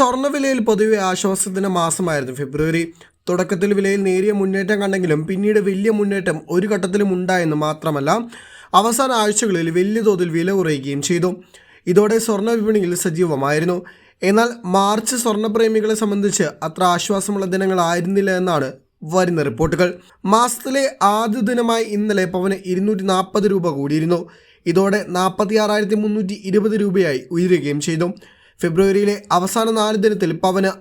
സ്വർണവിലയിൽ പൊതുവെ ആശ്വാസത്തിന്റെ മാസമായിരുന്നു. ഫെബ്രുവരി തുടക്കത്തിൽ വിലയിൽ നേരിയ മുന്നേറ്റം കണ്ടെങ്കിലും പിന്നീട് വലിയ മുന്നേറ്റം ഒരു ഘട്ടത്തിലും ഉണ്ടായെന്ന് മാത്രമല്ല അവസാന ആഴ്ചകളിൽ വലിയ തോതിൽ വില കുറയുകയും ചെയ്തു. ഇതോടെ സ്വർണ വിപണിയിൽ സജീവമായിരുന്നു. എന്നാൽ മാർച്ച് സ്വർണപ്രേമികളെ സംബന്ധിച്ച് അത്ര ആശ്വാസമുള്ള ദിനങ്ങളായിരുന്നില്ല എന്നാണ് വരുന്ന റിപ്പോർട്ടുകൾ. മാസത്തിലെ ആദ്യ ദിനമായി ഇന്നലെ പവന് ഇരുന്നൂറ്റി നാൽപ്പത് രൂപ കൂടിയിരുന്നു. ഇതോടെ നാൽപ്പത്തി ആറായിരത്തി മുന്നൂറ്റി ഇരുപത് രൂപയായി ഉയരുകയും ചെയ്തു. ഫെബ്രുവരിയിലെ അവസാന നാല് ദിനത്തിൽ പവന്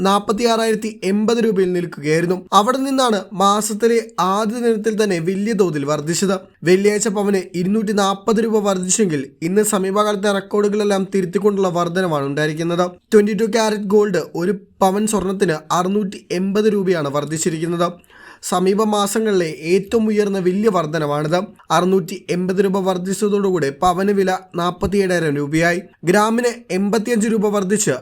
നാൽപ്പത്തി ആറായിരത്തി എൺപത് രൂപയിൽ നിൽക്കുകയായിരുന്നു. അവിടെ നിന്നാണ് മാസത്തിലെ ആദ്യ ദിനത്തിൽ തന്നെ വലിയ തോതിൽ വർദ്ധിച്ചത്. വെള്ളിയാഴ്ച പവന് ഇരുന്നൂറ്റി നാൽപ്പത് രൂപ വർദ്ധിച്ചെങ്കിൽ ഇന്ന് സമീപകാലത്തെ റെക്കോർഡുകളെല്ലാം തിരുത്തിക്കൊണ്ടുള്ള വർധനമാണ് ഉണ്ടായിരിക്കുന്നത്. ട്വന്റി ടു ക്യാരറ്റ് ഗോൾഡ് ഒരു പവൻ സ്വർണത്തിന് അറുന്നൂറ്റി എൺപത് രൂപയാണ് വർദ്ധിച്ചിരിക്കുന്നത്. സമീപ മാസങ്ങളിലെ ഏറ്റവും ഉയർന്ന വലിയ വർധനമാണിത് അറുന്നൂറ്റി എൺപത് രൂപ വർദ്ധിച്ചതോടുകൂടി പവന് വില നാൽപ്പത്തി ഏഴായിരം രൂപയായി. ഗ്രാമിന് എൺപത്തിയഞ്ച് രൂപ വർദ്ധിച്ച്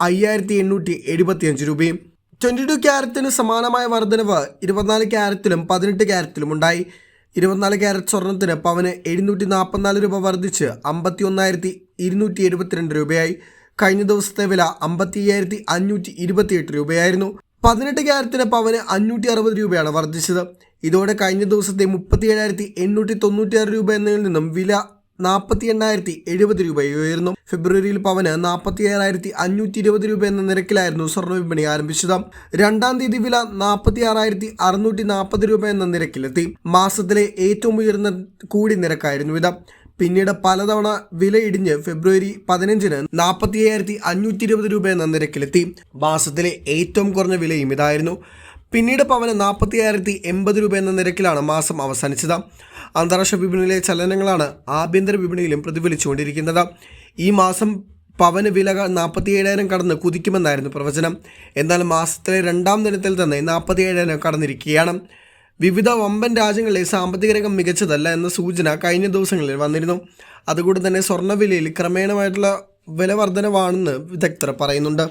അയ്യായിരത്തി എണ്ണൂറ്റി എഴുപത്തിയഞ്ച് രൂപയും ട്വന്റി ടു ക്യാരറ്റിന് സമാനമായ വർധനവ് ഇരുപത്തിനാല് ക്യാരറ്റിലും പതിനെട്ട് ക്യാരറ്റിലും ഉണ്ടായി. ഇരുപത്തിനാല് ക്യാരറ്റ് സ്വർണത്തിന് പവന് എഴുന്നൂറ്റി നാൽപ്പത്തിനാല് രൂപ വർദ്ധിച്ച് അമ്പത്തി ഒന്നായിരത്തി ഇരുന്നൂറ്റി എഴുപത്തിരണ്ട് രൂപയായി. കഴിഞ്ഞ ദിവസത്തെ വില അമ്പത്തി അയ്യായിരത്തി അഞ്ഞൂറ്റി ഇരുപത്തിയെട്ട് രൂപയായിരുന്നു. പതിനെട്ട് ക്യാരറ്റിന് പവന് അഞ്ഞൂറ്റി അറുപത് രൂപയാണ് വർദ്ധിച്ചത്. ഇതോടെ കഴിഞ്ഞ ദിവസത്തെ മുപ്പത്തി ഏഴായിരത്തി എണ്ണൂറ്റി തൊണ്ണൂറ്റിയാറ് രൂപ എന്നതിൽ നിന്നും വില നാൽപ്പത്തി എണ്ണായിരത്തി എഴുപത് രൂപ ഉയർന്നു. ഫെബ്രുവരിയിൽ പവന് നാൽപ്പത്തി ഏഴായിരത്തി അഞ്ഞൂറ്റി ഇരുപത് രൂപ എന്ന നിരക്കിലായിരുന്നു സ്വർണ വിപണി ആരംഭിച്ചത്. രണ്ടാം തീയതി വില നാൽപ്പത്തി ആറായിരത്തി അറുന്നൂറ്റി നാൽപ്പത് രൂപ എന്ന നിരക്കിലെത്തി. മാസത്തിലെ ഏറ്റവും ഉയർന്ന കൂടി നിരക്കായിരുന്നു ഇത്. പിന്നീട് പലതവണ വില ഇടിഞ്ഞ് ഫെബ്രുവരി പതിനഞ്ചിന് നാൽപ്പത്തി അയ്യായിരത്തി അഞ്ഞൂറ്റി ഇരുപത് രൂപ എന്ന നിരക്കിലെത്തി. മാസത്തിലെ ഏറ്റവും കുറഞ്ഞ വിലയും ഇതായിരുന്നു. പിന്നീട് പവന് നാൽപ്പത്തി ആയിരത്തി എൺപത് രൂപ എന്ന നിരക്കിലാണ് മാസം അവസാനിച്ചത്. അന്താരാഷ്ട്ര വിപണിയിലെ ചലനങ്ങളാണ് ആഭ്യന്തര വിപണിയിലും പ്രതിഫലിച്ചുകൊണ്ടിരിക്കുന്നത്. ഈ മാസം പവന് വില നാൽപ്പത്തി ഏഴായിരം കടന്ന് കുതിക്കുമെന്നായിരുന്നു പ്രവചനം. എന്നാൽ മാസത്തിലെ രണ്ടാം ദിനത്തിൽ തന്നെ നാൽപ്പത്തി ഏഴായിരം കടന്നിരിക്കുകയാണ്. വിവിധ വമ്പൻ രാജ്യങ്ങളിലെ സാമ്പത്തിക രംഗം മികച്ചതല്ല എന്ന സൂചന കഴിഞ്ഞ ദിവസങ്ങളിൽ വന്നിരുന്നു. അതുകൊണ്ട് തന്നെ സ്വർണവിലയിൽ ക്രമേണമായിട്ടുള്ള വില വർധനവാണെന്ന് വിദഗ്ധർ പറയുന്നുണ്ട്.